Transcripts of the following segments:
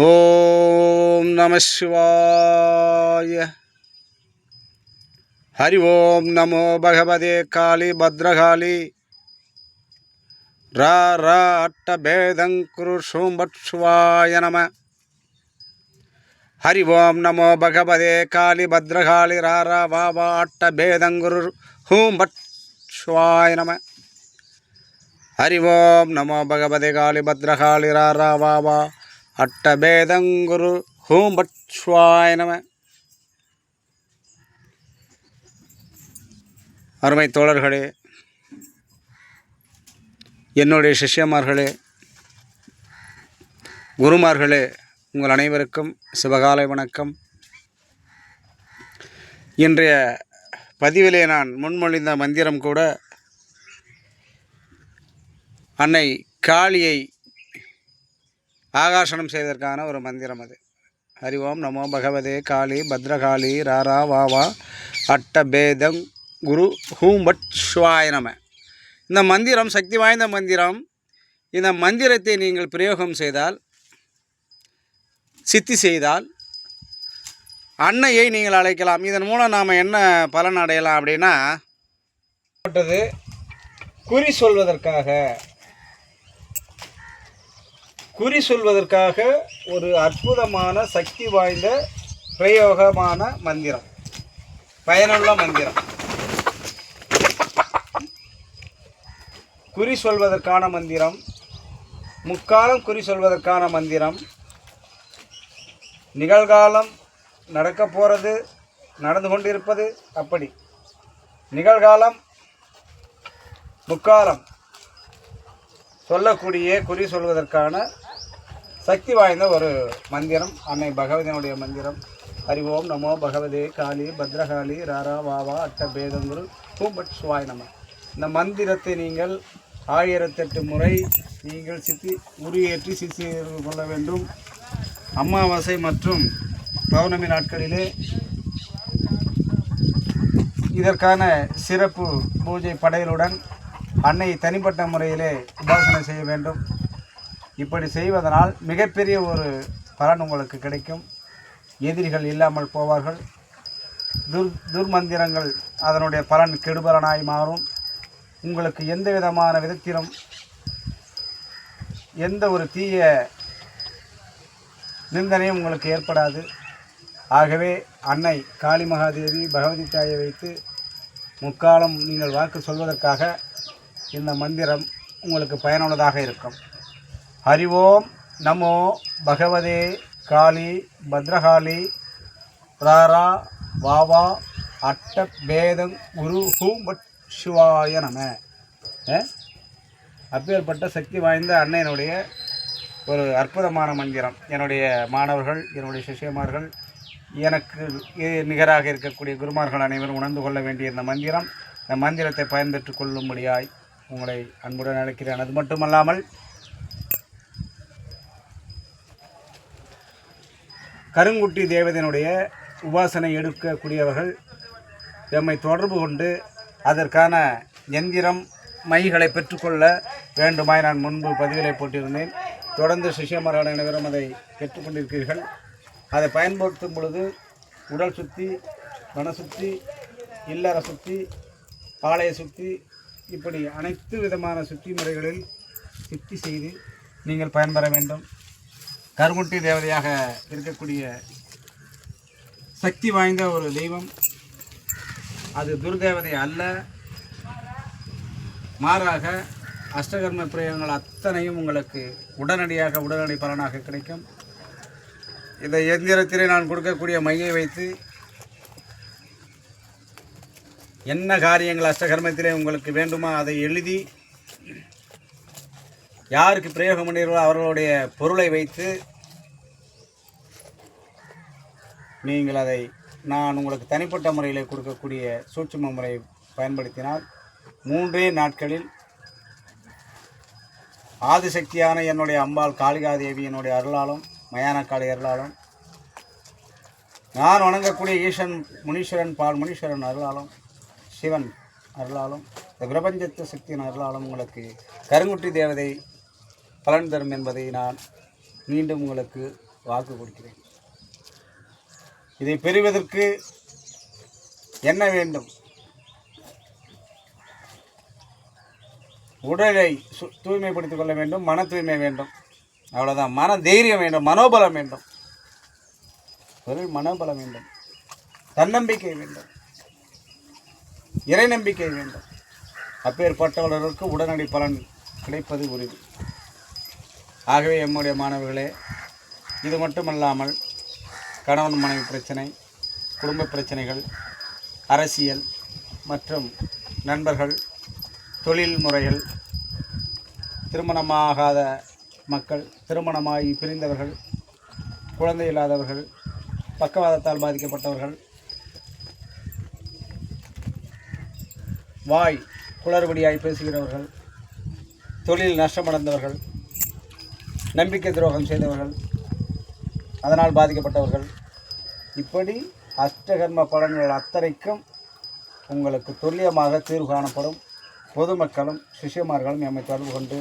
ஓம் நம சிவாய. ஹரி ஓம் நமோ பகவதே காளி பத்ரகாளி. ரா ரா அட்ட பேதங்குரு சோம்பட் சிவாய நம. ஹரி ஓம் நமோ பகவதே காளி பத்ரகாளி. ரா ரா வா வா அட்ட பேதங்குரு ஹூம் பட் சிவாய நம. ஹரி ஓம் நமோ பகவதே காளி பத்ரகாளி. ரா ரா வா வா. அட்டபேதங்குரு ஹூம்பட்சுவாய நம. அருமை தோழர்களே என்னுடைய சிஷ்யமார்களே குருமார்களே உங்கள் அனைவருக்கும் சிவகாலை வணக்கம். இன்றைய பதிவிலே நான் முன்மொழிந்த மந்திரம் கூட அன்னை காளியை ஆகாசனம் செய்வதற்கான ஒரு மந்திரம் அது. ஹரி ஓம் நமோ பகவதே காளி பத்ரகாளி ராரா வாவா அட்டபேதம் குரு ஹூம் பட் ஸ்வாய நம. இந்த மந்திரம் சக்தி வாய்ந்த மந்திரம் இந்த மந்திரத்தை நீங்கள் பிரயோகம் செய்தால் சித்தி செய்தால் அன்னையை நீங்கள் அழைக்கலாம். இதன் மூலம் நாம் என்ன பலன் அடையலாம் அப்படின்னா குறி சொல்வதற்காக குறி சொல்வதற்காக ஒரு அற்புதமான சக்தி வாய்ந்த பிரயோகமான மந்திரம். பயனுள்ள மந்திரம். குறி சொல்வதற்கான மந்திரம் முக்காலம் குறி சொல்வதற்கான மந்திரம் நிகழ்காலம் நடக்க போகிறது நடந்து கொண்டிருப்பது அப்படி. நிகழ்காலம் முக்காலம் சொல்லக்கூடிய குறி சொல்வதற்கான சக்தி வாய்ந்த ஒரு மந்திரம் அன்னை பகவதியினுடைய மந்திரம். அறிவோம் நமோ பகவதே காளி பத்ரகாளி ராரா வாவா அட்ட பேதங்குரு பூம்பட் சுவாய் நம. இந்த மந்திரத்தை நீங்கள் ஆயிரத்தெட்டு முறை நீங்கள் சித்தி உரியேற்றி சித்தி கொள்ள வேண்டும். அமாவாசை மற்றும் பௌர்ணமி நாட்களிலே இதற்கான சிறப்பு பூஜை படையலுடன் அன்னை தனிப்பட்ட முறையிலே உபாசனை செய்ய வேண்டும். இப்படி செய்வதனால் மிகப்பெரிய ஒரு பலன் உங்களுக்கு கிடைக்கும். எதிரிகள் இல்லாமல் போவார்கள். துர் துர்மந்திரங்கள் அதனுடைய பலன் கெடுபலனாய் மாறும். உங்களுக்கு எந்த விதமான விதத்திலும் எந்த ஒரு தீய நிந்தனையும் உங்களுக்கு ஏற்படாது. ஆகவே அன்னை காளி மகாதேவி பகவதி தாயை வைத்து முக்காலம் நீங்கள் வாக்கு சொல்வதற்காக இந்த மந்திரம் உங்களுக்கு பயனுள்ளதாக இருக்கும். ஹரி ஓம் நமோ பகவதே காளி பத்ரகாளி ராரா வாவா அட்ட பேதம் குரு ஹூம்பட் சிவாய நம அப்பேற்பட்ட சக்தி வாய்ந்த அன்னையனுடைய ஒரு அற்புதமான மந்திரம். என்னுடைய மாணவர்கள் என்னுடைய சிஷியமார்கள் எனக்கு நிகராக இருக்கக்கூடிய குருமார்கள் அனைவரும் உணர்ந்து கொள்ள வேண்டிய இந்த மந்திரம். இந்த மந்திரத்தை பயன்பெற்று கொள்ளும்படியாய் உங்களை அன்புடன் அழைக்கிறேன். அது மட்டுமல்லாமல் கருங்குட்டி தேவதையினுடைய உபாசனை எடுக்கக்கூடியவர்கள் எம்மை தொடர்பு கொண்டு அதற்கான எந்திரம் மைகளை பெற்றுக்கொள்ள வேண்டுமாய் நான் முன்பு பதிவிலை போட்டிருந்தேன். தொடர்ந்து சிஷியமர்கள் அனைவரும் அதை பெற்றுக்கொண்டிருக்கிறீர்கள். அதை பயன்படுத்தும் பொழுது உடல் சுத்தி மன சுத்தி இல்லற சுத்தி ஆலய சுத்தி இப்படி அனைத்து விதமான சுற்றி முறைகளில் சுற்றி செய்து நீங்கள் பயன்பெற வேண்டும். கருமுட்டி தேவதையாக இருக்கக்கூடிய சக்தி வாய்ந்த ஒரு தெய்வம். அது துர்தேவதை அல்ல. மாறாக அஷ்டகர்ம பிரயோகங்கள் அத்தனையும் உங்களுக்கு உடனடியாக உடனடி பலனாக கிடைக்கும். இந்த எந்திரத்திலே நான் கொடுக்கக்கூடிய மையை வைத்து என்ன காரியங்கள் அஷ்டகர்மத்திலே உங்களுக்கு வேண்டுமா அதை எழுதி யாருக்கு பிரயோகம் பண்ணீர்களோ அவர்களுடைய பொருளை வைத்து நீங்கள் அதை நான் உங்களுக்கு தனிப்பட்ட முறையில் கொடுக்கக்கூடிய சூட்சும முறை பயன்படுத்தினால் மூன்றே நாட்களில் ஆதிசக்தியான என்னுடைய அம்பாள் காளிகாதேவி என்னுடைய அருளாலும் மயான காளி அருளாலும் நான் வணங்கக்கூடிய ஈசன் முனீஸ்வரன் பால் முனீஸ்வரன் அருளாலும் சிவன் அருளாலும் இந்த பிரபஞ்சத்து சக்தியின் அருளாலும் உங்களுக்கு கருங்குட்டி தேவதை பலன் தரும் என்பதை நான் மீண்டும் உங்களுக்கு வாக்கு கொடுக்கிறேன். இதை பெறுவதற்கு என்ன வேண்டும்? உடலை சு- தூய்மைப்படுத்திக் கொள்ள வேண்டும் மன தூய்மை வேண்டும். அவ்வளோதான் மன தைரியம் வேண்டும் மனோபலம் வேண்டும். ஒரு மனோபலம் வேண்டும். தன்னம்பிக்கை வேண்டும். இறை நம்பிக்கை வேண்டும். அப்பேற்பட்டவர்களுக்கு உடனடி பலன் கிடைப்பது உறுதி. ஆகவே எம்முடைய மாணவர்களே இது மட்டுமல்லாமல் கணவன் மனைவி பிரச்சனை குடும்ப பிரச்சனைகள் அரசியல் மற்றும் நண்பர்கள் தொழில் முறைகள் திருமணமாகாத மக்கள் திருமணமாகி பிரிந்தவர்கள் குழந்தை இல்லாதவர்கள் பக்கவாதத்தால் பாதிக்கப்பட்டவர்கள் வாய் குளறுபடியாய் பேசுகிறவர்கள் தொழில் நஷ்டமடைந்தவர்கள் நம்பிக்கை துரோகம் செய்தவர்கள் அதனால் பாதிக்கப்பட்டவர்கள். இப்படி அஷ்டகர்ம பலன்கள் அத்தனைக்கும் உங்களுக்கு துல்லியமாக தீர்வு காணப்படும். பொதுமக்களும் சிஷ்யமார்களும் எம்மை தொடர்பு கொண்டு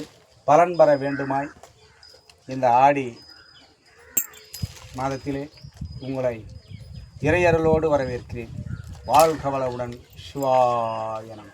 பலன் பெற வேண்டுமாய் இந்த ஆடி மாதத்திலே உங்களை இறையருளோடு வரவேற்கிறேன். வாழ்க வளவுடன் சிவாயனம்